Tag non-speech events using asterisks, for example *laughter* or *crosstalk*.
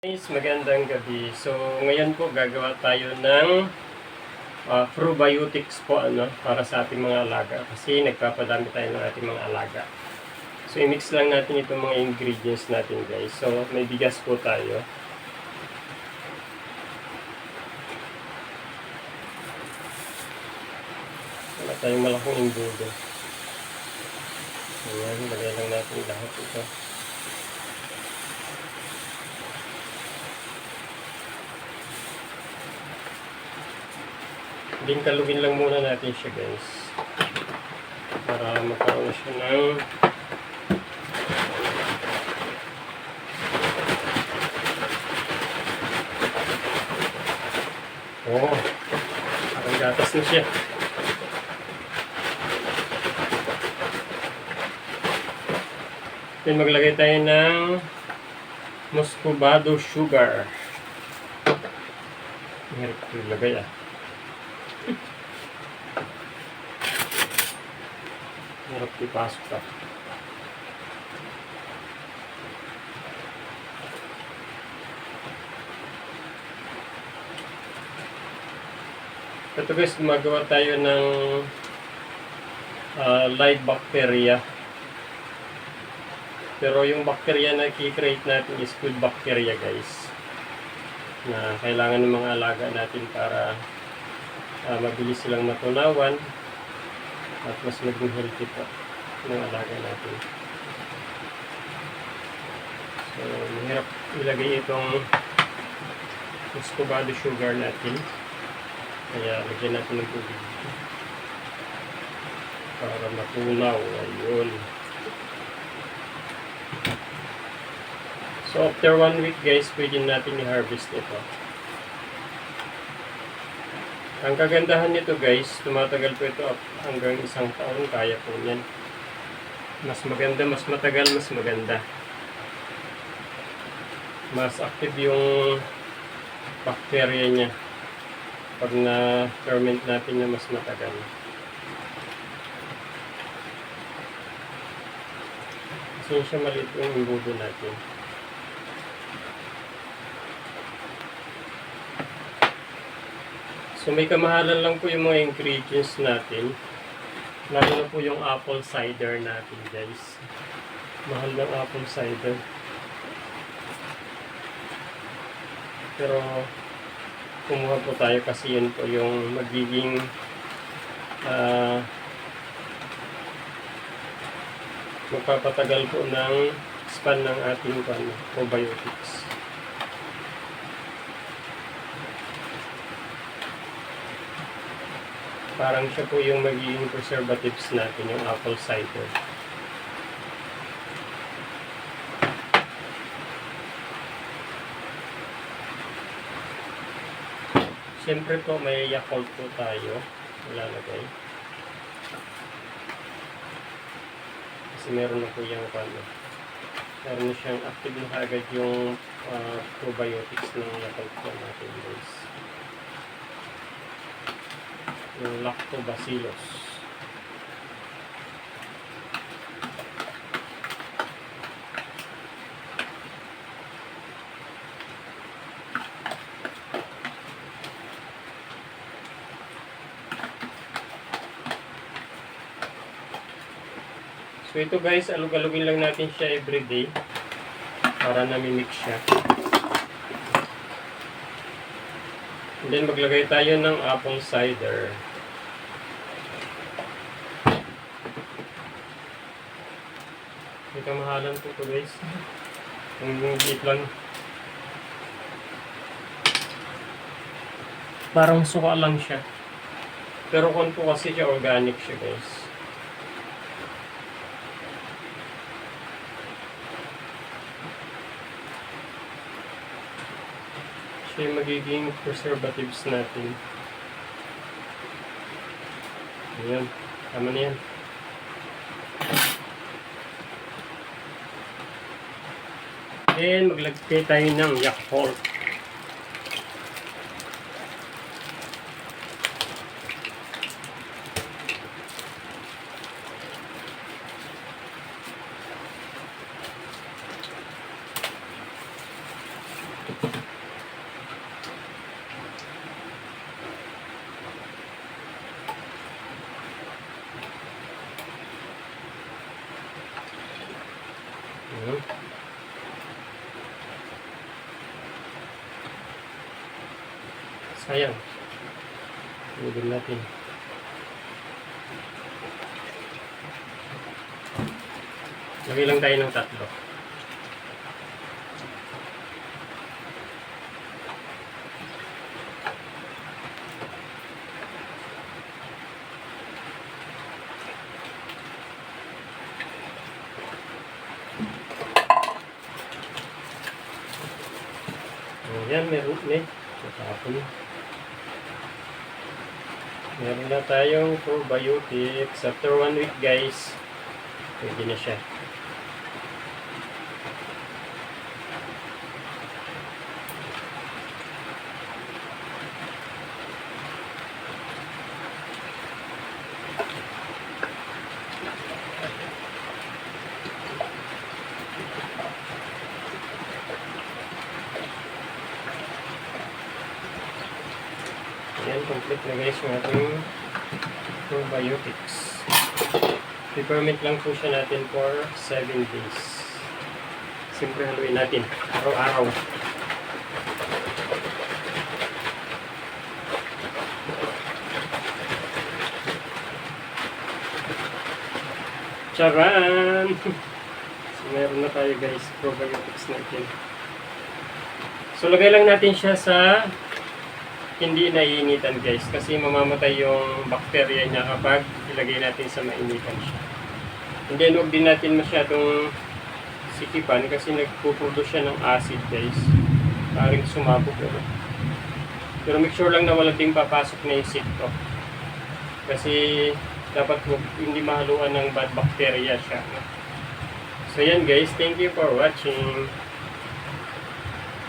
Guys, magandang gabi. So, ngayon po gagawa tayo ng uh, probiotics po ano, para sa ating mga alaga. Kasi nagpapadami tayo ng ating mga alaga. So, i-mix lang natin itong mga ingredients natin guys. So, may bigas po tayo. Wala tayong malaking imbudo. Ayan, lagay lang natin lahat ito. Kalugin lang muna natin siya guys. Para magkaroon siya ng Oh, parang gatas na siya. Then maglagay tayo ng muscovado sugar. Hirap ilagay ah. Hirap ipasok ka. Ito guys, gumagawa tayo ng ah, live bacteria. Pero yung bacteria na i-create natin is good bacteria guys. Na kailangan ng mga alaga natin para ah, mabilis silang matunawan at mas maging healthy po ng alaga natin. So, mahirap ilagay itong muscovado sugar natin. Kaya lagyan natin ng tubig para matunaw. Ayun. So, after one week guys, pwede natin i-harvest ito. Ang kagandahan nito guys, tumatagal po ito hanggang isang taon, kaya po yan. Mas maganda, mas matagal, mas maganda. Mas active yung bacteria niya pag na-ferment natin na mas matagal. Kasi siya maliit yung imbudo natin. So may kamahalan lang po yung mga ingredients natin. Lalo na po yung apple cider natin guys. Mahal ng apple cider. Pero kumuha po tayo kasi yun po yung magiging ah magpapatagal po ng span ng ating ano, probiotics. Parang siya po yung magiging preservatives natin, yung apple cider. Siyempre po may Yakult po tayo ilalagay. Kasi meron na po yung ano. Meron na siyang active na agad yung ah, probiotics ng Yakult po natin guys. Yung lactobacillus. So ito guys, alug-alugin lang natin siya everyday para nami-mix siya. And then maglagay tayo ng apple cider. May kamahalan po ito guys. Yung liit lang. Parang suka lang siya. Pero kung po kasi siya organic siya guys. Yung magiging preservatives natin. Ayan. Tama na yan. Then, maglagay tayo ng Yakult. Sayang. Tugin natin. Lagay lang tayo ng tatlo. Ayan, meron eh. Matapon. Meron na tayong probiotics. After one week guys, pwede na siya. Ayan, complete na guys yung ating probiotics. Peppermint lang po siya natin for 7 days. Siyempre haluin natin araw-araw. Charan! *laughs* so, meron na tayo guys, probiotics natin. So, lagay lang natin siya sa hindi naiinitan guys kasi mamamatay yung bacteria niya kapag ilagay natin sa mainitan siya. And then huwag din natin masyadong sikipan kasi nagpuproduce siya ng acid guys. Paring sumabog ano. Pero make sure lang na wala ding papasok na insekto. Kasi dapat huwag, hindi mahaluan ng bad bacteria siya. So yan guys, thank you for watching.